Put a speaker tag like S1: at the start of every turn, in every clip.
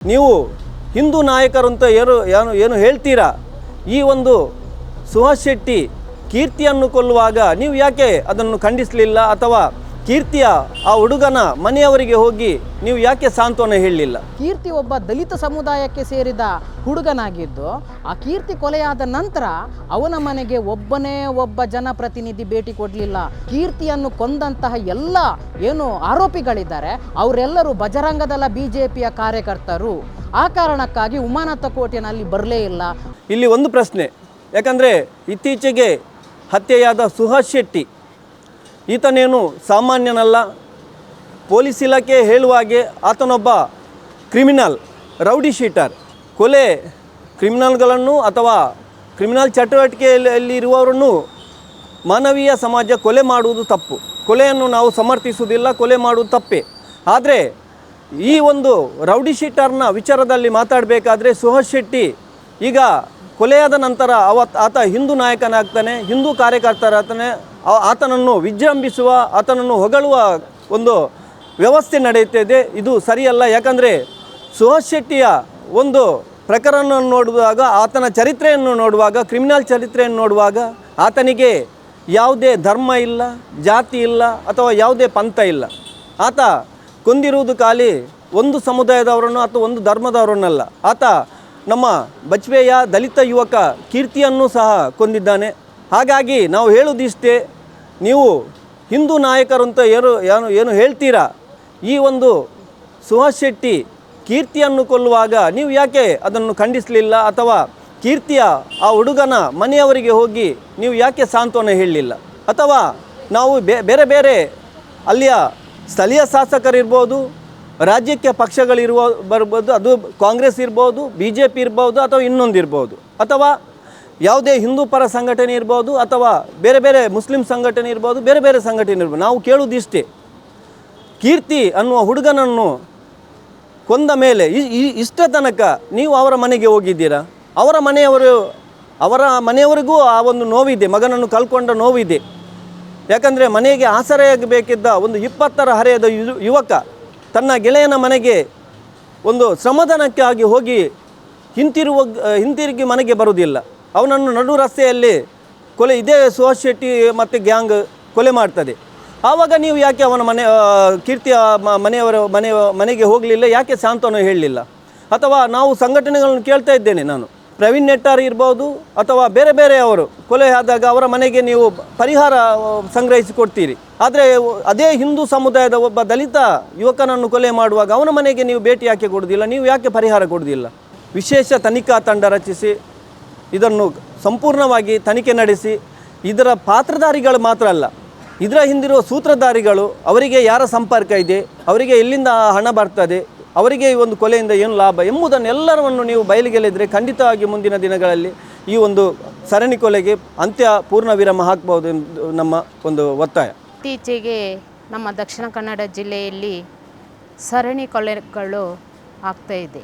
S1: ನೀವು ಹಿಂದೂ ನಾಯಕರು ಅಂತ ಏನು ಏನು ಏನು ಹೇಳ್ತೀರಾ? ಈ ಒಂದು ಸುಹಾಸ್ ಶೆಟ್ಟಿ ಕೀರ್ತಿಯನ್ನು ಕೊಲ್ಲುವಾಗ ನೀವು ಯಾಕೆ ಅದನ್ನು ಖಂಡಿಸಲಿಲ್ಲ ಅಥವಾ ಕೀರ್ತಿಯ ಆ ಹುಡುಗನ ಮನೆಯವರಿಗೆ ಹೋಗಿ ನೀವು ಯಾಕೆ ಸಾಂತ್ವನ ಹೇಳಲಿಲ್ಲ?
S2: ಕೀರ್ತಿ ಒಬ್ಬ ದಲಿತ ಸಮುದಾಯಕ್ಕೆ ಸೇರಿದ ಹುಡುಗನಾಗಿದ್ದು ಆ ಕೀರ್ತಿ ಕೊಲೆಯಾದ ನಂತರ ಅವನ ಮನೆಗೆ ಒಬ್ಬನೇ ಒಬ್ಬ ಜನಪ್ರತಿನಿಧಿ ಭೇಟಿ ಕೊಡಲಿಲ್ಲ. ಕೀರ್ತಿಯನ್ನು ಕೊಂದಂತಹ ಎಲ್ಲ ಏನು ಆರೋಪಿಗಳಿದ್ದಾರೆ ಅವರೆಲ್ಲರೂ ಬಜರಂಗದಲ್ಲ ಬಿ ಜೆ ಪಿಯ ಕಾರ್ಯಕರ್ತರು. ಆ ಕಾರಣಕ್ಕಾಗಿ ಉಮಾನತ ಕೋಟೆನಲ್ಲಿ ಬರಲೇ ಇಲ್ಲ.
S1: ಇಲ್ಲಿ ಒಂದು ಪ್ರಶ್ನೆ ಯಾಕಂದರೆ ಇತ್ತೀಚೆಗೆ ಹತ್ಯೆಯಾದ ಸುಹಾಸ್ ಶೆಟ್ಟಿ ಈತನೇನು ಸಾಮಾನ್ಯನಲ್ಲ? ಪೊಲೀಸ್ ಇಲಾಖೆ ಹೇಳುವ ಹಾಗೆ ಆತನೊಬ್ಬ ಕ್ರಿಮಿನಲ್, ರೌಡಿ ಶೀಟರ್. ಕೊಲೆ ಕ್ರಿಮಿನಲ್ಗಳನ್ನು ಅಥವಾ ಕ್ರಿಮಿನಲ್ ಚಟುವಟಿಕೆಯಲ್ಲಿ ಇರುವವರನ್ನು ಮಾನವೀಯ ಸಮಾಜ ಕೊಲೆ ಮಾಡುವುದು ತಪ್ಪು. ಕೊಲೆಯನ್ನು ನಾವು ಸಮರ್ಥಿಸುವುದಿಲ್ಲ, ಕೊಲೆ ಮಾಡುವುದು ತಪ್ಪೇ. ಆದರೆ ಈ ಒಂದು ರೌಡಿ ಶೀಟರ್ನ ವಿಚಾರದಲ್ಲಿ ಮಾತಾಡಬೇಕಾದ್ರೆ ಸುಹಾಸ್ ಶೆಟ್ಟಿ ಈಗ ಕೊಲೆಯಾದ ನಂತರ ಅವತ್ ಆತ ಹಿಂದೂ ನಾಯಕನಾಗ್ತಾನೆ, ಹಿಂದೂ ಕಾರ್ಯಕರ್ತರಾಗ್ತಾನೆ ಆತನನ್ನು ವಿಜೃಂಭಿಸುವ, ಆತನನ್ನು ಹೊಗಳುವ ಒಂದು ವ್ಯವಸ್ಥೆ ನಡೆಯುತ್ತಿದೆ. ಇದು ಸರಿಯಲ್ಲ. ಯಾಕಂದರೆ ಸುಹಾಸ್ ಶೆಟ್ಟಿಯ ಒಂದು ಪ್ರಕರಣವನ್ನು ನೋಡುವಾಗ, ಆತನ ಚರಿತ್ರೆಯನ್ನು ನೋಡುವಾಗ, ಕ್ರಿಮಿನಲ್ ಚರಿತ್ರೆಯನ್ನು ನೋಡುವಾಗ ಆತನಿಗೆ ಯಾವುದೇ ಧರ್ಮ ಇಲ್ಲ, ಜಾತಿ ಇಲ್ಲ, ಅಥವಾ ಯಾವುದೇ ಪಂಥ ಇಲ್ಲ. ಆತ ಕೊಂದಿರುವುದು ಖಾಲಿ ಒಂದು ಸಮುದಾಯದವರನ್ನು ಅಥವಾ ಒಂದು ಧರ್ಮದವರನ್ನಲ್ಲ. ಆತ ನಮ್ಮ ಬಚ್ವೆಯ ದಲಿತ ಯುವಕ ಕೀರ್ತಿಯನ್ನು ಸಹ ಕೊಂದಿದ್ದಾನೆ. ಹಾಗಾಗಿ ನಾವು ಹೇಳುವುದಿಷ್ಟೇ, ನೀವು ಹಿಂದೂ ನಾಯಕರು ಅಂತ ಏನು ಏನು ಏನು ಹೇಳ್ತೀರಾ? ಈ ಒಂದು ಸುಹಾಸ್ ಶೆಟ್ಟಿ ಕೀರ್ತಿಯನ್ನು ಕೊಲ್ಲುವಾಗ ನೀವು ಯಾಕೆ ಅದನ್ನು ಖಂಡಿಸಲಿಲ್ಲ? ಅಥವಾ ಕೀರ್ತಿಯ ಆ ಹುಡುಗನ ಮನೆಯವರಿಗೆ ಹೋಗಿ ನೀವು ಯಾಕೆ ಸಾಂತ್ವನ ಹೇಳಲಿಲ್ಲ? ಅಥವಾ ನಾವು ಬೇರೆ ಬೇರೆ ಅಲ್ಲಿಯ ಸ್ಥಳೀಯ ಶಾಸಕರಿರ್ಬೋದು ರಾಜ್ಯಕ್ಕೆ ಪಕ್ಷಗಳಿರುವ, ಬರ್ಬೋದು, ಅದು ಕಾಂಗ್ರೆಸ್ ಇರ್ಬೋದು ಬಿ ಜೆ ಪಿ ಇರ್ಬೋದು, ಅಥವಾ ಇನ್ನೊಂದು ಇರ್ಬೋದು ಅಥವಾ ಯಾವುದೇ ಹಿಂದೂ ಪರ ಸಂಘಟನೆ ಇರ್ಬೋದು ಅಥವಾ ಬೇರೆ ಬೇರೆ ಮುಸ್ಲಿಂ ಸಂಘಟನೆ ಇರ್ಬೋದು, ಬೇರೆ ಬೇರೆ ಸಂಘಟನೆ ಇರ್ಬೋದು. ನಾವು ಕೇಳುವುದಿಷ್ಟೇ ಕೀರ್ತಿ ಅನ್ನುವ ಹುಡುಗನನ್ನು ಕೊಂದ ಮೇಲೆ ಇಷ್ಟ ತನಕ ನೀವು ಅವರ ಮನೆಗೆ ಹೋಗಿದ್ದೀರಾ? ಅವರ ಮನೆಯವರು, ಅವರ ಮನೆಯವರಿಗೂ ಆ ಒಂದು ನೋವಿದೆ, ಮಗನನ್ನು ಕಳ್ಕೊಂಡ ನೋವಿದೆ. ಯಾಕಂದರೆ ಮನೆಗೆ ಆಸರೆಯಾಗಬೇಕಿದ್ದ ಒಂದು ಇಪ್ಪತ್ತರ ಹರೆಯದ ಯುವಕ ತನ್ನ ಗೆಳೆಯನ ಮನೆಗೆ ಒಂದು ಶ್ರಮದಾನಕ್ಕಾಗಿ ಹೋಗಿ ಹಿಂತಿರುವ, ಹಿಂತಿರುಗಿ ಮನೆಗೆ ಬರುವುದಿಲ್ಲ. ಅವನನ್ನು ನಡು ರಸ್ತೆಯಲ್ಲಿ ಕೊಲೆ, ಇದೇ ಸುಹಾಸ್ ಶೆಟ್ಟಿ ಮತ್ತು ಗ್ಯಾಂಗ್ ಕೊಲೆ ಮಾಡ್ತದೆ. ಆವಾಗ ನೀವು ಯಾಕೆ ಅವನ ಮನೆ ಕೀರ್ತಿಯ ಮನೆಯವರ, ಮನೆ, ಮನೆಗೆ ಹೋಗಲಿಲ್ಲ? ಯಾಕೆ ಸಾಂತ್ವನ ಹೇಳಲಿಲ್ಲ ಅಥವಾ ನಾವು ಸಂಘಟನೆಗಳನ್ನು ಕೇಳ್ತಾ ಇದ್ದೇನೆ ನಾನು. ಪ್ರವೀಣ್ ನೆಟ್ಟಾರ್ ಇರ್ಬೋದು, ಅಥವಾ ಬೇರೆ ಬೇರೆ ಅವರು ಕೊಲೆ ಆದಾಗ ಅವರ ಮನೆಗೆ ನೀವು ಪರಿಹಾರ ಸಂಗ್ರಹಿಸಿ ಕೊಡ್ತೀರಿ. ಆದರೆ ಅದೇ ಹಿಂದೂ ಸಮುದಾಯದ ಒಬ್ಬ ದಲಿತ ಯುವಕನನ್ನು ಕೊಲೆ ಮಾಡುವಾಗ ಅವನ ಮನೆಗೆ ನೀವು ಭೇಟಿ ಯಾಕೆ ಕೊಡೋದಿಲ್ಲ? ನೀವು ಯಾಕೆ ಪರಿಹಾರ ಕೊಡೋದಿಲ್ಲ? ವಿಶೇಷ ತನಿಖಾ ತಂಡ ರಚಿಸಿ ಇದನ್ನು ಸಂಪೂರ್ಣವಾಗಿ ತನಿಖೆ ನಡೆಸಿ ಇದರ ಪಾತ್ರಧಾರಿಗಳು ಮಾತ್ರ ಅಲ್ಲ, ಇದರ ಹಿಂದಿರುವ ಸೂತ್ರಧಾರಿಗಳು, ಅವರಿಗೆ ಯಾರ ಸಂಪರ್ಕ ಇದೆ, ಅವರಿಗೆ ಎಲ್ಲಿಂದ ಹಣ ಬರ್ತದೆ, ಅವರಿಗೆ ಈ ಒಂದು ಕೊಲೆಯಿಂದ ಏನು ಲಾಭ ಎಂಬುದನ್ನೆಲ್ಲರನ್ನು ನೀವು ಬಯಲಿಗೆಳೆದರೆ ಖಂಡಿತವಾಗಿ ಮುಂದಿನ ದಿನಗಳಲ್ಲಿ ಈ ಒಂದು ಸರಣಿ ಕೊಲೆಗೆ ಅಂತ್ಯ ಪೂರ್ಣ ವಿರಾಮ ಹಾಕಬಹುದು ಎಂದು ನಮ್ಮ ಒಂದು ಒತ್ತಾಯ.
S3: ಇತ್ತೀಚೆಗೆ ನಮ್ಮ ದಕ್ಷಿಣ ಕನ್ನಡ ಜಿಲ್ಲೆಯಲ್ಲಿ ಸರಣಿ ಕೊಲೆಗಳು ಆಗ್ತಾ ಇದೆ.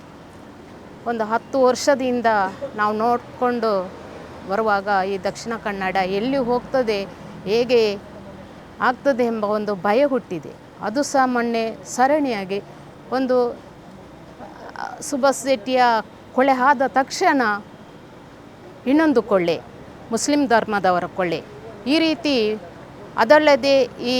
S3: ಒಂದು ಹತ್ತು ವರ್ಷದಿಂದ ನಾವು ನೋಡಿಕೊಂಡು ಬರುವಾಗ ಈ ದಕ್ಷಿಣ ಕನ್ನಡ ಎಲ್ಲಿ ಹೋಗ್ತದೆ, ಹೇಗೆ ಆಗ್ತದೆ ಎಂಬ ಒಂದು ಭಯ ಹುಟ್ಟಿದೆ. ಅದು ಸಹ ಮೊನ್ನೆ ಸರಣಿಯಾಗಿ ಒಂದು, ಸುಭಾಷ್ ಶೆಟ್ಟಿಯ ಕೊಳೆ ಆದ ತಕ್ಷಣ ಇನ್ನೊಂದು ಕೊಳ್ಳೆ, ಮುಸ್ಲಿಂ ಧರ್ಮದವರ ಕೊಳ್ಳೆ. ಈ ರೀತಿ ಅದಲ್ಲದೆ ಈ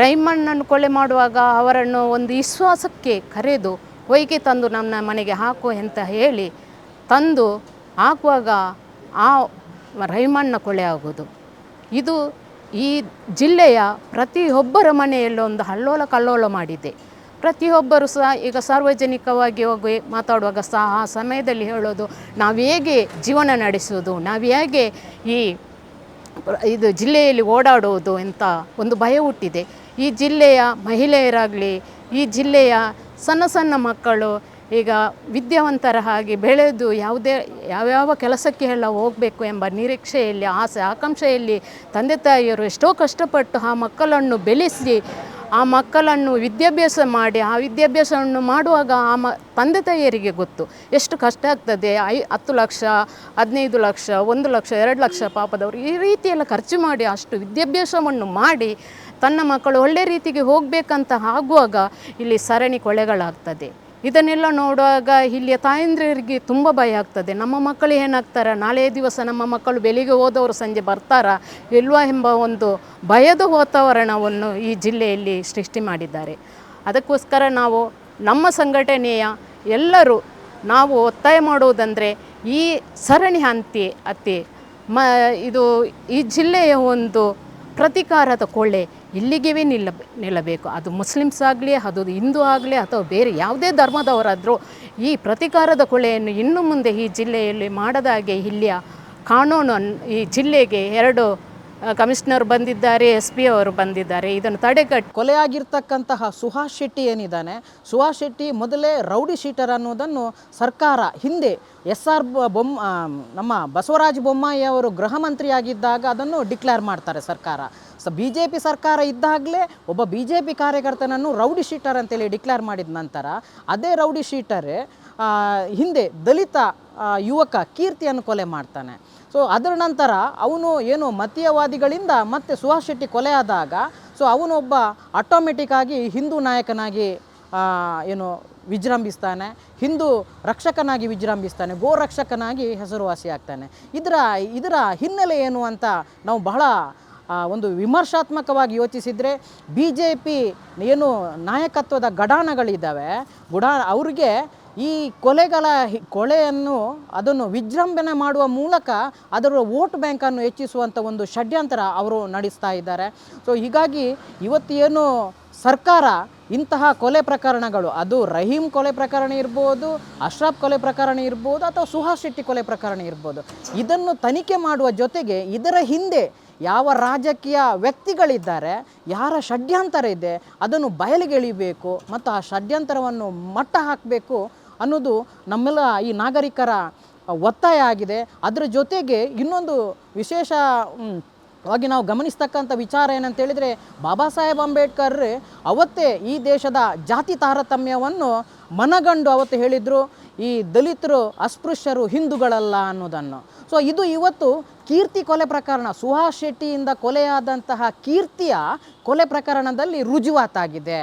S3: ರೈಮಣ್ಣನ್ನು ಕೊಳೆ ಮಾಡುವಾಗ ಅವರನ್ನು ಒಂದು ವಿಶ್ವಾಸಕ್ಕೆ ಕರೆದು ಹೊಯ್ಗೆ ತಂದು ನನ್ನ ಮನೆಗೆ ಹಾಕು ಅಂತ ಹೇಳಿ ತಂದು ಹಾಕುವಾಗ ಆ ರೈಮಣ್ಣ ಕೊಳೆ ಆಗೋದು. ಇದು ಈ ಜಿಲ್ಲೆಯ ಪ್ರತಿಯೊಬ್ಬರ ಮನೆಯಲ್ಲೂ ಒಂದು ಹಲ್ಲೋಲ ಕಲ್ಲೋಲ ಮಾಡಿದೆ. ಪ್ರತಿಯೊಬ್ಬರು ಸಹ ಈಗ ಸಾರ್ವಜನಿಕವಾಗಿ ಹೋಗಿ ಮಾತಾಡುವಾಗ ಸಹ ಆ ಸಮಯದಲ್ಲಿ ಹೇಳೋದು, ನಾವು ಹೇಗೆ ಜೀವನ ನಡೆಸೋದು, ನಾವು ಹೇಗೆ ಈ ಇದು ಜಿಲ್ಲೆಯಲ್ಲಿ ಓಡಾಡುವುದು ಅಂತ ಒಂದು ಭಯ ಹುಟ್ಟಿದೆ. ಈ ಜಿಲ್ಲೆಯ ಮಹಿಳೆಯರಾಗಲಿ, ಈ ಜಿಲ್ಲೆಯ ಸಣ್ಣ ಸಣ್ಣ ಮಕ್ಕಳು ಈಗ ವಿದ್ಯಾವಂತರ ಹಾಗೆ ಬೆಳೆದು ಯಾವುದೇ ಯಾವ್ಯಾವ ಕೆಲಸಕ್ಕೆ ಎಲ್ಲ ಹೋಗಬೇಕು ಎಂಬ ನಿರೀಕ್ಷೆಯಲ್ಲಿ, ಆಸೆ, ಆಕಾಂಕ್ಷೆಯಲ್ಲಿ ತಂದೆ ತಾಯಿಯರು ಎಷ್ಟೋ ಕಷ್ಟಪಟ್ಟು ಆ ಮಕ್ಕಳನ್ನು ಬೆಳೆಸಿ, ಆ ಮಕ್ಕಳನ್ನು ವಿದ್ಯಾಭ್ಯಾಸ ಮಾಡಿ, ಆ ವಿದ್ಯಾಭ್ಯಾಸವನ್ನು ಮಾಡುವಾಗ ಆ ಮ, ತಂದೆ ತಾಯಿಯರಿಗೆ ಗೊತ್ತು. ಎಷ್ಟು ಕಷ್ಟ ಆಗ್ತದೆ, ಐ, ಹತ್ತು ಲಕ್ಷ, ಹದಿನೈದು ಲಕ್ಷ, ಒಂದು ಲಕ್ಷ, ಎರಡು ಲಕ್ಷ ಪಾಪದವರು ಈ ರೀತಿಯೆಲ್ಲ ಖರ್ಚು ಮಾಡಿ ಅಷ್ಟು ವಿದ್ಯಾಭ್ಯಾಸವನ್ನು ಮಾಡಿ ತನ್ನ ಮಕ್ಕಳು ಒಳ್ಳೆ ರೀತಿಗೆ ಹೋಗಬೇಕಂತ ಆಗುವಾಗ ಇಲ್ಲಿ ಸರಣಿ ಕೊಳೆಗಳಾಗ್ತದೆ ಇದನ್ನೆಲ್ಲ ನೋಡುವಾಗ ಇಲ್ಲಿಯ ತಾಯಂದ್ರಿಗೆ ತುಂಬ ಭಯ ಆಗ್ತದೆ. ನಮ್ಮ ಮಕ್ಕಳು ಏನಾಗ್ತಾರೆ? ನಾಳೆ ದಿವಸ ನಮ್ಮ ಮಕ್ಕಳು ಬೆಳಿಗ್ಗೆ ಹೋದವರು ಸಂಜೆ ಬರ್ತಾರಾ? ಇಲ್ವಾ ಎಂಬ ಒಂದು ಭಯದ ವಾತಾವರಣವನ್ನು ಈ ಜಿಲ್ಲೆಯಲ್ಲಿ ಸೃಷ್ಟಿ ಮಾಡಿದ್ದಾರೆ. ಅದಕ್ಕೋಸ್ಕರ ನಾವು ನಮ್ಮ ಸಂಘಟನೆಯ ಎಲ್ಲರೂ ನಾವು ಒತ್ತಾಯ ಮಾಡುವುದಂದರೆ ಈ ಸರಣಿ ಹಂತಿ ಅತಿ ಮ ಇದು ಈ ಜಿಲ್ಲೆಯ ಒಂದು ಪ್ರತಿಕಾರದ ಕೊಳ್ಳೆ ಇಲ್ಲಿಗೆ ನಿಲ್ಲ ನಿಲ್ಲಬೇಕು. ಅದು ಮುಸ್ಲಿಮ್ಸ್ ಆಗಲಿ, ಅದು ಹಿಂದೂ ಆಗಲಿ, ಅಥವಾ ಬೇರೆ ಯಾವುದೇ ಧರ್ಮದವರಾದರೂ ಈ ಪ್ರತಿಕಾರದ ಕೊಳೆಯನ್ನು ಇನ್ನು ಮುಂದೆ ಈ ಜಿಲ್ಲೆಯಲ್ಲಿ ಮಾಡದಾಗೆ ಇಲ್ಲಿಯ ಕಾನೂನು ಈ ಜಿಲ್ಲೆಗೆ ಎರಡು ಕಮಿಷನರ್ ಬಂದಿದ್ದಾರೆ, ಎಸ್ ಪಿ ಅವರು ಬಂದಿದ್ದಾರೆ. ಇದನ್ನು ತಡೆಗಟ್ಟಿ
S2: ಕೊಲೆಯಾಗಿರ್ತಕ್ಕಂತಹ ಸುಹಾಸ್ ಶೆಟ್ಟಿ ಏನಿದ್ದಾನೆ? ಸುಹಾಸ್ ಶೆಟ್ಟಿ ಮೊದಲೇ ರೌಡಿ ಶೀಟರ್ ಅನ್ನೋದನ್ನು ಸರ್ಕಾರ ಹಿಂದೆ ಎಸ್ ಆರ್ ಬೊಮ್ಮ ನಮ್ಮ ಬಸವರಾಜ ಬೊಮ್ಮಾಯಿ ಅವರು ಗೃಹ ಮಂತ್ರಿಯಾಗಿದ್ದಾಗ ಅದನ್ನು ಡಿಕ್ಲೇರ್ ಮಾಡ್ತಾರೆ ಸರ್ಕಾರ. ಬಿ ಜೆ ಪಿ ಸರ್ಕಾರ ಇದ್ದಾಗಲೇ ಒಬ್ಬ ಬಿ ಜೆ ಪಿ ಕಾರ್ಯಕರ್ತನನ್ನು ರೌಡಿ ಶೀಟರ್ ಅಂತೇಳಿ ಡಿಕ್ಲೇರ್ ಮಾಡಿದ ನಂತರ ಅದೇ ರೌಡಿ ಶೀಟರೇ ಹಿಂದೆ ದಲಿತ ಯುವಕ ಕೀರ್ತಿಯನ್ನು ಕೊಲೆ ಮಾಡ್ತಾನೆ. ಸೊ ಅದರ ನಂತರ ಅವನು ಏನು ಮತೀಯವಾದಿಗಳಿಂದ ಮತ್ತೆ ಸುಹಾಸ್ ಶೆಟ್ಟಿ ಕೊಲೆಯಾದಾಗ ಸೊ ಅವನೊಬ್ಬ ಆಟೋಮೆಟಿಕ್ ಆಗಿ ಹಿಂದೂ ನಾಯಕನಾಗಿ ಏನು ವಿಜೃಂಭಿಸ್ತಾನೆ, ಹಿಂದೂ ರಕ್ಷಕನಾಗಿ ವಿಜೃಂಭಿಸ್ತಾನೆ, ಗೋ ರಕ್ಷಕನಾಗಿ ಹೆಸರುವಾಸಿಯಾಗ್ತಾನೆ. ಇದರ ಇದರ ಹಿನ್ನೆಲೆ ಏನು ಅಂತ ನಾವು ಬಹಳ ಒಂದು ವಿಮರ್ಶಾತ್ಮಕವಾಗಿ ಯೋಚಿಸಿದರೆ ಬಿ ಜೆ ಪಿ ಏನು ನಾಯಕತ್ವದ ಗಡಾಣಗಳಿದ್ದಾವೆ ಗುಡಾ ಅವ್ರಿಗೆ ಈ ಕೊಲೆಗಳ ಕೊಳೆಯನ್ನು ಅದನ್ನು ವಿಜೃಂಭಣೆ ಮಾಡುವ ಮೂಲಕ ಅದರ ವೋಟ್ ಬ್ಯಾಂಕನ್ನು ಹೆಚ್ಚಿಸುವಂಥ ಒಂದು ಷಡ್ಯಂತರ ಅವರು ನಡೆಸ್ತಾ ಇದ್ದಾರೆ. ಸೊ, ಹೀಗಾಗಿ ಇವತ್ತು ಏನು ಸರ್ಕಾರ ಇಂತಹ ಕೊಲೆ ಪ್ರಕರಣಗಳು, ಅದು ರಹೀಂ ಕೊಲೆ ಪ್ರಕರಣ ಇರ್ಬೋದು, ಅಶ್ರಫ್ ಕೊಲೆ ಪ್ರಕರಣ ಇರ್ಬೋದು, ಅಥವಾ ಸುಹಾಸ್ ಶೆಟ್ಟಿ ಕೊಲೆ ಪ್ರಕರಣ ಇರ್ಬೋದು, ಇದನ್ನು ತನಿಖೆ ಮಾಡುವ ಜೊತೆಗೆ ಇದರ ಹಿಂದೆ ಯಾವ ರಾಜಕೀಯ ವ್ಯಕ್ತಿಗಳಿದ್ದಾರೆ ಯಾರ ಷಡ್ಯಂತರ ಇದೆ ಅದನ್ನು ಬಯಲಿಗೆಳಿಬೇಕು ಮತ್ತು ಆ ಷಡ್ಯಂತರವನ್ನು ಮಟ್ಟ ಹಾಕಬೇಕು ಅನ್ನೋದು ನಮ್ಮೆಲ್ಲ ಈ ನಾಗರಿಕರ ಒತ್ತಾಯ ಆಗಿದೆ. ಅದರ ಜೊತೆಗೆ ಇನ್ನೊಂದು ವಿಶೇಷ ಮ್, ವಾಗಿ ನಾವು ಗಮನಿಸ್ತಕ್ಕಂಥ ವಿಚಾರ ಏನಂತ ಹೇಳಿದರೆ ಬಾಬಾ ಸಾಹೇಬ್ ಅಂಬೇಡ್ಕರ್ ಅವತ್ತೇ ಈ ದೇಶದ ಜಾತಿ ತಾರತಮ್ಯವನ್ನು ಮನಗಂಡು ಅವತ್ತು ಹೇಳಿದರು. ಈ ದಲಿತರು ಅಸ್ಪೃಶ್ಯರು ಹಿಂದೂಗಳಲ್ಲ ಅನ್ನೋದನ್ನು. ಸೊ ಇದು ಇವತ್ತು ಕೀರ್ತಿ ಕೊಲೆ ಪ್ರಕರಣ. ಸುಹಾಸ್ ಶೆಟ್ಟಿಯಿಂದ ಕೊಲೆಯಾದಂತಹ ಕೀರ್ತಿಯ ಕೊಲೆ ಪ್ರಕರಣದಲ್ಲಿ ರುಜುವಾತಾಗಿದೆ.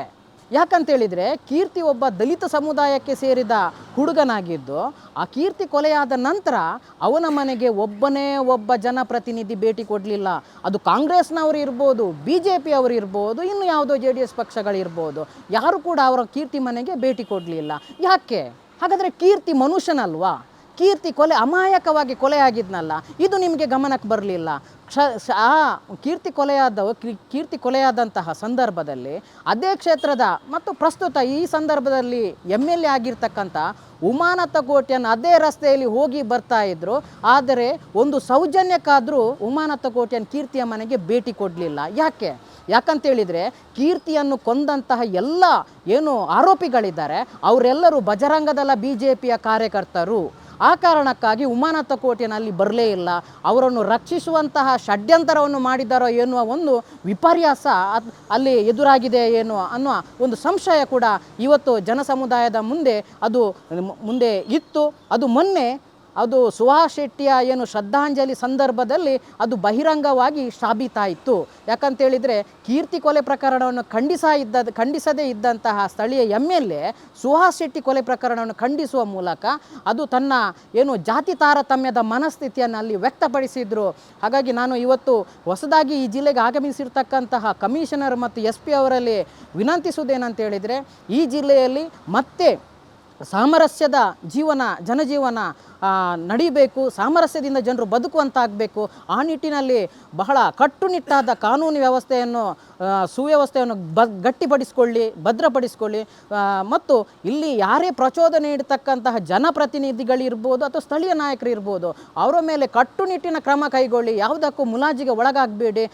S2: ಯಾಕಂತೇಳಿದರೆ ಕೀರ್ತಿ ಒಬ್ಬ ದಲಿತ ಸಮುದಾಯಕ್ಕೆ ಸೇರಿದ ಹುಡುಗನಾಗಿದ್ದು, ಆ ಕೀರ್ತಿ ಕೊಲೆಯಾದ ನಂತರ ಅವನ ಮನೆಗೆ ಒಬ್ಬನೇ ಒಬ್ಬ ಜನಪ್ರತಿನಿಧಿ ಭೇಟಿ ಕೊಡಲಿಲ್ಲ. ಅದು ಕಾಂಗ್ರೆಸ್ನವರು ಇರ್ಬೋದು ಬಿ ಜೆ ಪಿ ಅವರು ಇರ್ಬೋದು, ಇನ್ನು ಯಾವುದೋ ಜೆ ಡಿ ಎಸ್ ಪಕ್ಷಗಳಿರ್ಬೋದು ಯಾರು ಕೂಡ ಅವರ ಕೀರ್ತಿ ಮನೆಗೆ ಭೇಟಿ ಕೊಡಲಿಲ್ಲ. ಯಾಕೆ? ಹಾಗಾದರೆ ಕೀರ್ತಿ ಮನುಷ್ಯನಲ್ವಾ? ಕೀರ್ತಿ ಕೊಲೆ, ಅಮಾಯಕವಾಗಿ ಕೊಲೆಯಾಗಿದ್ನಲ್ಲ, ಇದು ನಿಮಗೆ ಗಮನಕ್ಕೆ ಬರಲಿಲ್ಲ. ಕ್ಷ ಆ ಕೀರ್ತಿ ಕೊಲೆಯಾದ ಕೀರ್ತಿ ಕೊಲೆಯಾದಂತಹ ಸಂದರ್ಭದಲ್ಲಿ ಅದೇ ಕ್ಷೇತ್ರದ ಮತ್ತು ಪ್ರಸ್ತುತ ಈ ಸಂದರ್ಭದಲ್ಲಿ ಎಂ ಎಲ್ ಎ ಆಗಿರ್ತಕ್ಕಂಥ ಉಮಾನತ ಕೋಟೆಯನ್ನು ಅದೇ ರಸ್ತೆಯಲ್ಲಿ ಹೋಗಿ ಬರ್ತಾ ಇದ್ರು. ಆದರೆ ಒಂದು ಸೌಜನ್ಯಕ್ಕಾದರೂ ಉಮಾನತ ಕೋಟೆಯನ್ನು ಕೀರ್ತಿಯ ಮನೆಗೆ ಭೇಟಿ ಕೊಡಲಿಲ್ಲ. ಯಾಕೆ? ಯಾಕಂತೇಳಿದರೆ ಕೀರ್ತಿಯನ್ನು ಕೊಂದಂತಹ ಎಲ್ಲ ಏನು ಆರೋಪಿಗಳಿದ್ದಾರೆ, ಅವರೆಲ್ಲರೂ ಭಜರಂಗದಲ್ಲ ಬಿ ಜೆ ಪಿಯ ಕಾರ್ಯಕರ್ತರು. ಆ ಕಾರಣಕ್ಕಾಗಿ ಉಮಾನಾಥ ಕೋಟೆನಲ್ಲಿ ಬರಲೇ ಇಲ್ಲ. ಅವರನ್ನು ರಕ್ಷಿಸುವಂತಹ ಷಡ್ಯಂತರವನ್ನು ಮಾಡಿದ್ದಾರೋ ಎನ್ನುವ ಒಂದು ವಿಪರ್ಯಾಸ ಅಲ್ಲಿ ಎದುರಾಗಿದೆ ಏನು ಅನ್ನುವ ಒಂದು ಸಂಶಯ ಕೂಡ ಇವತ್ತು ಜನಸಮುದಾಯದ ಮುಂದೆ ಅದು ಮುಂದೆ ಇತ್ತು. ಅದು ಮೊನ್ನೆ ಅದು ಸುಹಾಸ್ ಶೆಟ್ಟಿಯ ಏನು ಶ್ರದ್ಧಾಂಜಲಿ ಸಂದರ್ಭದಲ್ಲಿ ಅದು ಬಹಿರಂಗವಾಗಿ ಸಾಬೀತಾಯಿತು ಯಾಕಂತೇಳಿದರೆ ಕೀರ್ತಿ ಕೊಲೆ ಪ್ರಕರಣವನ್ನು ಖಂಡಿಸ ಇದ್ದ, ಖಂಡಿಸದೇ ಇದ್ದಂತಹ ಸ್ಥಳೀಯ M L A Suhas Shetty ಕೊಲೆ ಪ್ರಕರಣವನ್ನು ಖಂಡಿಸುವ ಮೂಲಕ ಅದು ತನ್ನ ಏನು ಜಾತಿ ತಾರತಮ್ಯದ ಮನಸ್ಥಿತಿಯನ್ನು ಅಲ್ಲಿ ವ್ಯಕ್ತಪಡಿಸಿದರು. ಹಾಗಾಗಿ ನಾನು ಇವತ್ತು ಹೊಸದಾಗಿ ಈ ಜಿಲ್ಲೆಗೆ ಆಗಮಿಸಿರ್ತಕ್ಕಂತಹ ಕಮಿಷನರ್ ಮತ್ತು ಎಸ್ ಪಿ ಅವರಲ್ಲಿ ವಿನಂತಿಸುವುದೇನಂತ ಹೇಳಿದರೆ ಈ ಜಿಲ್ಲೆಯಲ್ಲಿ ಮತ್ತೆ ಸಾಮರಸ್ಯದ ಜೀವನ, ಜನಜೀವನ ನಡೀಬೇಕು. ಸಾಮರಸ್ಯದಿಂದ ಜನರು ಬದುಕುವಂತಾಗಬೇಕು. ಆ ನಿಟ್ಟಿನಲ್ಲಿ ಬಹಳ ಕಟ್ಟುನಿಟ್ಟಾದ ಕಾನೂನು ವ್ಯವಸ್ಥೆಯನ್ನು ಸುವ್ಯವಸ್ಥೆಯನ್ನು ಬ, ಗಟ್ಟಿಪಡಿಸ್ಕೊಳ್ಳಿ, ಭದ್ರಪಡಿಸ್ಕೊಳ್ಳಿ. ಮತ್ತು ಇಲ್ಲಿ ಯಾರೇ ಪ್ರಚೋದನೆ ನೀಡತಕ್ಕಂತಹ ಜನಪ್ರತಿನಿಧಿಗಳಿರ್ಬೋದು ಅಥವಾ ಸ್ಥಳೀಯ ನಾಯಕರು ಇರ್ಬೋದು ಅವರ ಮೇಲೆ ಕಟ್ಟುನಿಟ್ಟಿನ ಕ್ರಮ ಕೈಗೊಳ್ಳಿ. ಯಾವುದಕ್ಕೂ ಮುಲಾಜಿಗೆ ಒಳಗಾಗಬೇಡಿ.